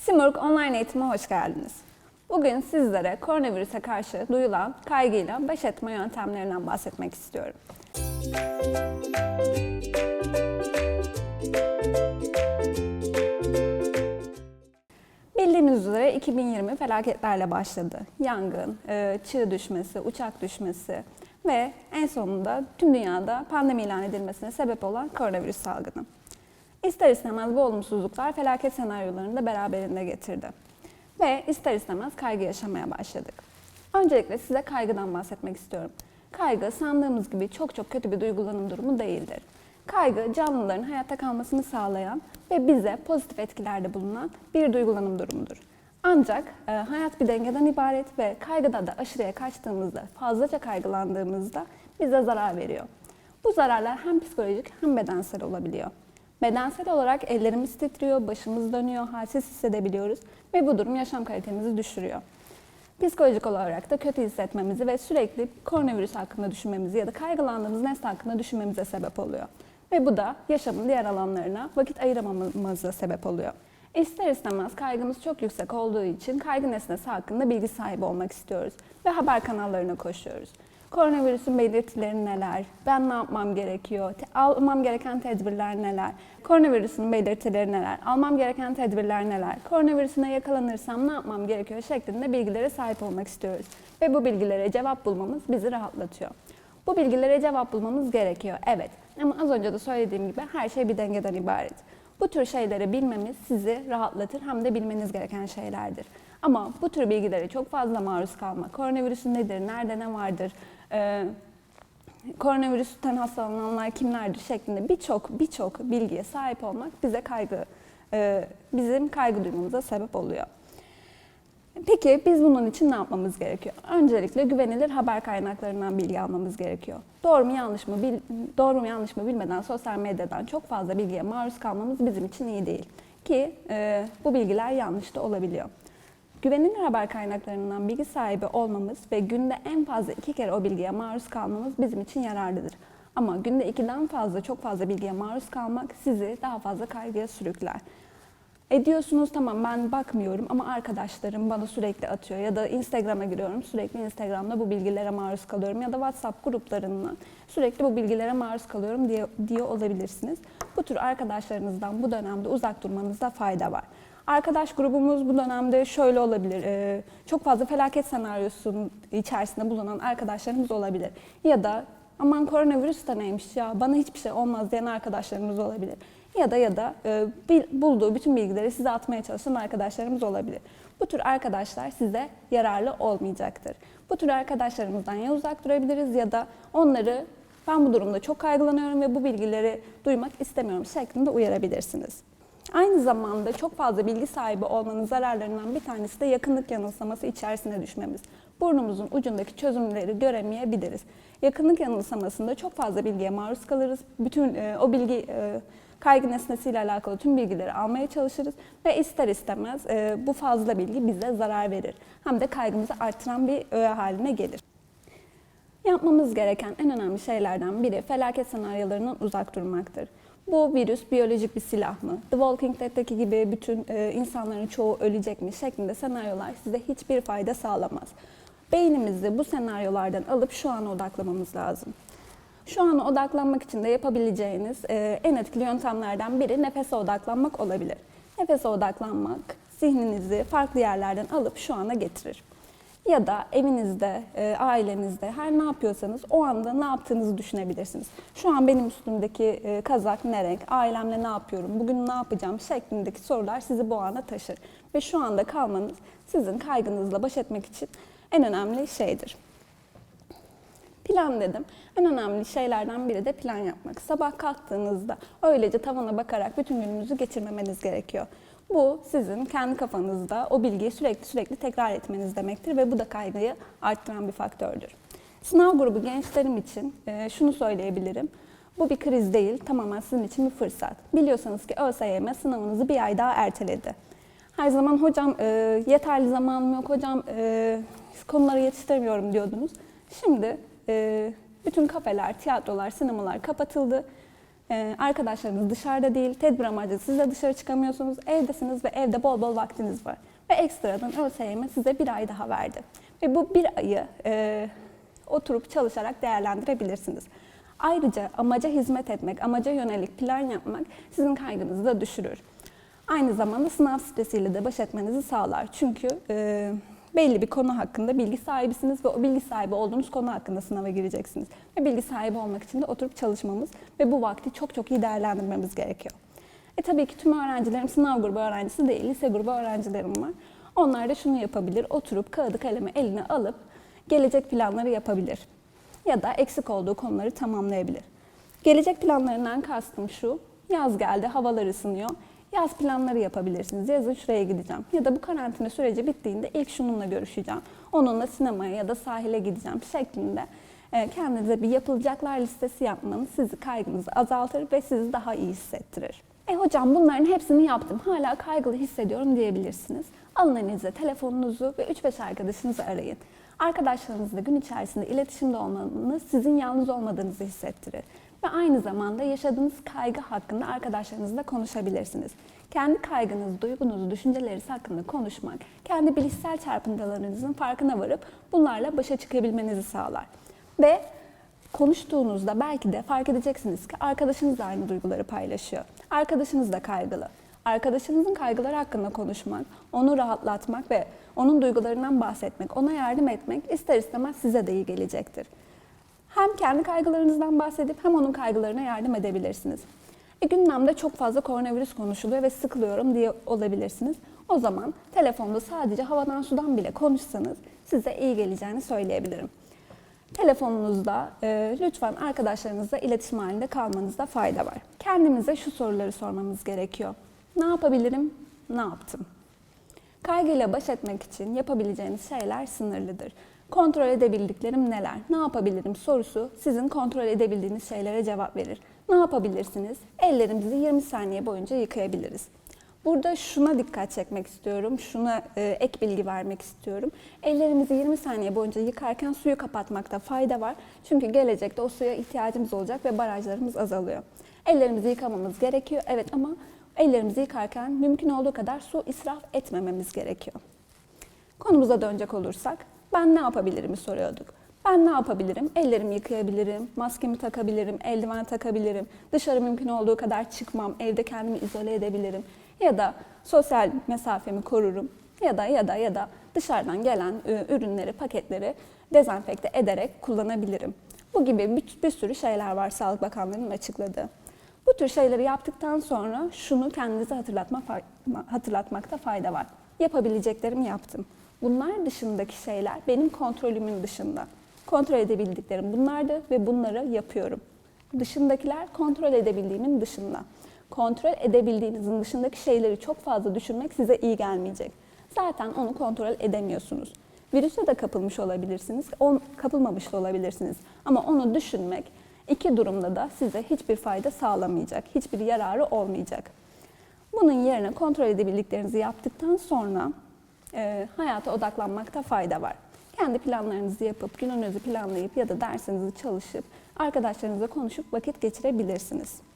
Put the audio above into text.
Simurg online eğitime hoş geldiniz. Bugün sizlere koronavirüse karşı duyulan kaygıyla baş etme yöntemlerinden bahsetmek istiyorum. Bildiğiniz üzere 2020 felaketlerle başladı. Yangın, e, çığ düşmesi, uçak düşmesi ve en sonunda tüm dünyada pandemi ilan edilmesine sebep olan koronavirüs salgını. İster istemez bu olumsuzluklar felaket senaryolarını da beraberinde getirdi. Ve ister istemez kaygı yaşamaya başladık. Öncelikle size kaygıdan bahsetmek istiyorum. Kaygı sandığımız gibi çok çok kötü bir duygulanım durumu değildir. Kaygı canlıların hayatta kalmasını sağlayan ve bize pozitif etkilerde bulunan bir duygulanım durumudur. Ancak e, hayat bir dengeden ibaret ve kaygıda da aşırıya kaçtığımızda, fazlaca kaygılandığımızda bize zarar veriyor. Bu zararlar hem psikolojik hem bedensel olabiliyor. Bedensel olarak ellerimiz titriyor, başımız dönüyor, halsiz hissedebiliyoruz ve bu durum yaşam kalitemizi düşürüyor. Psikolojik olarak da kötü hissetmemizi ve sürekli koronavirüs hakkında düşünmemizi ya da kaygılandığımız nesne hakkında düşünmemize sebep oluyor. Ve bu da yaşamın diğer alanlarına vakit ayıramamamıza sebep oluyor. İster istemez kaygımız çok yüksek olduğu için kaygı nesnesi hakkında bilgi sahibi olmak istiyoruz ve haber kanallarına koşuyoruz. Koronavirüsün belirtileri neler? Ben ne yapmam gerekiyor? Te- almam gereken tedbirler neler? Koronavirüsün belirtileri neler? Almam gereken tedbirler neler? Koronavirüsüne yakalanırsam ne yapmam gerekiyor şeklinde bilgilere sahip olmak istiyoruz. Ve bu bilgilere cevap bulmamız bizi rahatlatıyor. Bu bilgilere cevap bulmamız gerekiyor, evet. Ama az önce de söylediğim gibi her şey bir dengeden ibaret. Bu tür şeyleri bilmemiz sizi rahatlatır hem de bilmeniz gereken şeylerdir. Ama bu tür bilgilere çok fazla maruz kalmak, koronavirüsün nedir, nerede ne vardır, e, koronavirüsten hastalananlar kimlerdir şeklinde birçok birçok bilgiye sahip olmak bize kaygı, e, bizim kaygı duymamıza sebep oluyor. Peki biz bunun için ne yapmamız gerekiyor? Öncelikle güvenilir haber kaynaklarından bilgi almamız gerekiyor. Doğru mu yanlış mı bil, doğru mu yanlış mı bilmeden sosyal medyadan çok fazla bilgiye maruz kalmamız bizim için iyi değil. Ki e, bu bilgiler yanlış da olabiliyor. Güvenilir haber kaynaklarından bilgi sahibi olmamız ve günde en fazla iki kere o bilgiye maruz kalmamız bizim için yararlıdır. Ama günde ikiden fazla çok fazla bilgiye maruz kalmak sizi daha fazla kaygıya sürükler. Ediyorsunuz tamam ben bakmıyorum ama arkadaşlarım bana sürekli atıyor ya da Instagram'a giriyorum sürekli Instagram'da bu bilgilere maruz kalıyorum ya da WhatsApp gruplarından sürekli bu bilgilere maruz kalıyorum diye, diye olabilirsiniz. Bu tür arkadaşlarınızdan bu dönemde uzak durmanızda fayda var. Arkadaş grubumuz bu dönemde şöyle olabilir. e, Çok fazla felaket senaryosunun içerisinde bulunan arkadaşlarımız olabilir. Ya da aman koronavirüs de neymiş ya bana hiçbir şey olmaz diyen arkadaşlarımız olabilir. Ya da ya da e, bulduğu bütün bilgileri size atmaya çalışan arkadaşlarımız olabilir. Bu tür arkadaşlar size yararlı olmayacaktır. Bu tür arkadaşlarımızdan ya uzak durabiliriz ya da onları ben bu durumda çok kaygılanıyorum ve bu bilgileri duymak istemiyorum şeklinde uyarabilirsiniz. Aynı zamanda çok fazla bilgi sahibi olmanın zararlarından bir tanesi de yakınlık yanılsaması içerisine düşmemiz. Burnumuzun ucundaki çözümleri göremeyebiliriz. Yakınlık yanılsamasında çok fazla bilgiye maruz kalırız. Bütün e, o bilgi e, kaygı nesnesiyle alakalı tüm bilgileri almaya çalışırız ve ister istemez e, bu fazla bilgi bize zarar verir. Hem de kaygımızı artıran bir öğe haline gelir. Yapmamız gereken en önemli şeylerden biri felaket senaryolarından uzak durmaktır. Bu virüs biyolojik bir silah mı? The Walking Dead'teki gibi bütün e, insanların çoğu ölecek mi şeklinde senaryolar size hiçbir fayda sağlamaz. Beynimizi bu senaryolardan alıp şu ana odaklamamız lazım. Şu ana odaklanmak için de yapabileceğiniz e, en etkili yöntemlerden biri nefese odaklanmak olabilir. Nefese odaklanmak zihninizi farklı yerlerden alıp şu ana getirir ya da evinizde, e, ailenizde her ne yapıyorsanız o anda ne yaptığınızı düşünebilirsiniz. Şu an benim üstümdeki e, kazak ne renk, ailemle ne yapıyorum, bugün ne yapacağım şeklindeki sorular sizi bu ana taşır. Ve şu anda kalmanız sizin kaygınızla baş etmek için en önemli şeydir. Plan dedim. En önemli şeylerden biri de plan yapmak. Sabah kalktığınızda öylece tavana bakarak bütün gününüzü geçirmemeniz gerekiyor. Bu sizin kendi kafanızda o bilgiyi sürekli sürekli tekrar etmeniz demektir ve bu da kaygıyı arttıran bir faktördür. Sınav grubu gençlerim için e, şunu söyleyebilirim. Bu bir kriz değil, tamamen sizin için bir fırsat. Biliyorsanız ki ÖSYM sınavınızı bir ay daha erteledi. Her zaman hocam e, yeterli zamanım yok, hocam e, konuları yetiştiremiyorum diyordunuz. Şimdi e, bütün kafeler, tiyatrolar, sinemalar kapatıldı Ee, arkadaşlarınız dışarıda değil, tedbir amacı siz de dışarı çıkamıyorsunuz, evdesiniz ve evde bol bol vaktiniz var. Ve ekstradan ÖSYM size bir ay daha verdi. Ve bu bir ayı e, oturup çalışarak değerlendirebilirsiniz. Ayrıca amaca hizmet etmek, amaca yönelik plan yapmak sizin kaygınızı da düşürür. Aynı zamanda sınav stresiyle de baş etmenizi sağlar. Çünkü e, belli bir konu hakkında bilgi sahibisiniz ve o bilgi sahibi olduğunuz konu hakkında sınava gireceksiniz. Ve bilgi sahibi olmak için de oturup çalışmamız ve bu vakti çok çok iyi değerlendirmemiz gerekiyor. E tabii ki tüm öğrencilerim sınav grubu öğrencisi değil, lise grubu öğrencilerim var. Onlar da şunu yapabilir, oturup kağıdı kalemi eline alıp gelecek planları yapabilir. Ya da eksik olduğu konuları tamamlayabilir. Gelecek planlarından kastım şu, yaz geldi, havalar ısınıyor. Yaz planları yapabilirsiniz. Yazın şuraya gideceğim. Ya da bu karantina süreci bittiğinde ilk şununla görüşeceğim. Onunla sinemaya ya da sahile gideceğim şeklinde e, kendinize bir yapılacaklar listesi yapmanız sizi kaygınızı azaltır ve sizi daha iyi hissettirir. E hocam bunların hepsini yaptım. Hala kaygılı hissediyorum diyebilirsiniz. Alın elinize telefonunuzu ve 3-5 arkadaşınızı arayın. Arkadaşlarınızla gün içerisinde iletişimde olmanız sizin yalnız olmadığınızı hissettirir. Ve aynı zamanda yaşadığınız kaygı hakkında arkadaşlarınızla konuşabilirsiniz. Kendi kaygınız, duygunuz, düşünceleriniz hakkında konuşmak, kendi bilişsel çarpıntılarınızın farkına varıp bunlarla başa çıkabilmenizi sağlar. Ve konuştuğunuzda belki de fark edeceksiniz ki arkadaşınız da aynı duyguları paylaşıyor. Arkadaşınız da kaygılı. Arkadaşınızın kaygıları hakkında konuşmak, onu rahatlatmak ve onun duygularından bahsetmek, ona yardım etmek ister istemez size de iyi gelecektir. Hem kendi kaygılarınızdan bahsedip hem onun kaygılarına yardım edebilirsiniz. E, gündemde çok fazla koronavirüs konuşuluyor ve sıkılıyorum diye olabilirsiniz. O zaman telefonda sadece havadan sudan bile konuşsanız size iyi geleceğini söyleyebilirim. Telefonunuzda e, lütfen arkadaşlarınızla iletişim halinde kalmanızda fayda var. Kendimize şu soruları sormamız gerekiyor. Ne yapabilirim? Ne yaptım? Kaygıyla baş etmek için yapabileceğiniz şeyler sınırlıdır. Kontrol edebildiklerim neler? Ne yapabilirim sorusu sizin kontrol edebildiğiniz şeylere cevap verir. Ne yapabilirsiniz? Ellerimizi 20 saniye boyunca yıkayabiliriz. Burada şuna dikkat çekmek istiyorum, şuna e, ek bilgi vermek istiyorum. Ellerimizi 20 saniye boyunca yıkarken suyu kapatmakta fayda var. Çünkü gelecekte o suya ihtiyacımız olacak ve barajlarımız azalıyor. Ellerimizi yıkamamız gerekiyor, evet ama ellerimizi yıkarken mümkün olduğu kadar su israf etmememiz gerekiyor. Konumuza dönecek olursak, ben ne yapabilirim soruyorduk. Ben ne yapabilirim? Ellerimi yıkayabilirim, maskemi takabilirim, eldiven takabilirim, dışarı mümkün olduğu kadar çıkmam, evde kendimi izole edebilirim ya da sosyal mesafemi korurum ya da ya da ya da dışarıdan gelen e, ürünleri, paketleri dezenfekte ederek kullanabilirim. Bu gibi bir, bir sürü şeyler var Sağlık Bakanlığı'nın açıkladığı. Bu tür şeyleri yaptıktan sonra şunu kendinize hatırlatma, hatırlatmakta fayda var. Yapabileceklerimi yaptım. Bunlar dışındaki şeyler benim kontrolümün dışında. Kontrol edebildiklerim bunlardı ve bunları yapıyorum. Dışındakiler kontrol edebildiğimin dışında. Kontrol edebildiğinizin dışındaki şeyleri çok fazla düşünmek size iyi gelmeyecek. Zaten onu kontrol edemiyorsunuz. Virüse de kapılmış olabilirsiniz, on, kapılmamış da olabilirsiniz. Ama onu düşünmek iki durumda da size hiçbir fayda sağlamayacak, hiçbir yararı olmayacak. Bunun yerine kontrol edebildiklerinizi yaptıktan sonra e, hayata odaklanmakta fayda var. Kendi planlarınızı yapıp, gününüzü planlayıp ya da dersinizi çalışıp, arkadaşlarınızla konuşup vakit geçirebilirsiniz.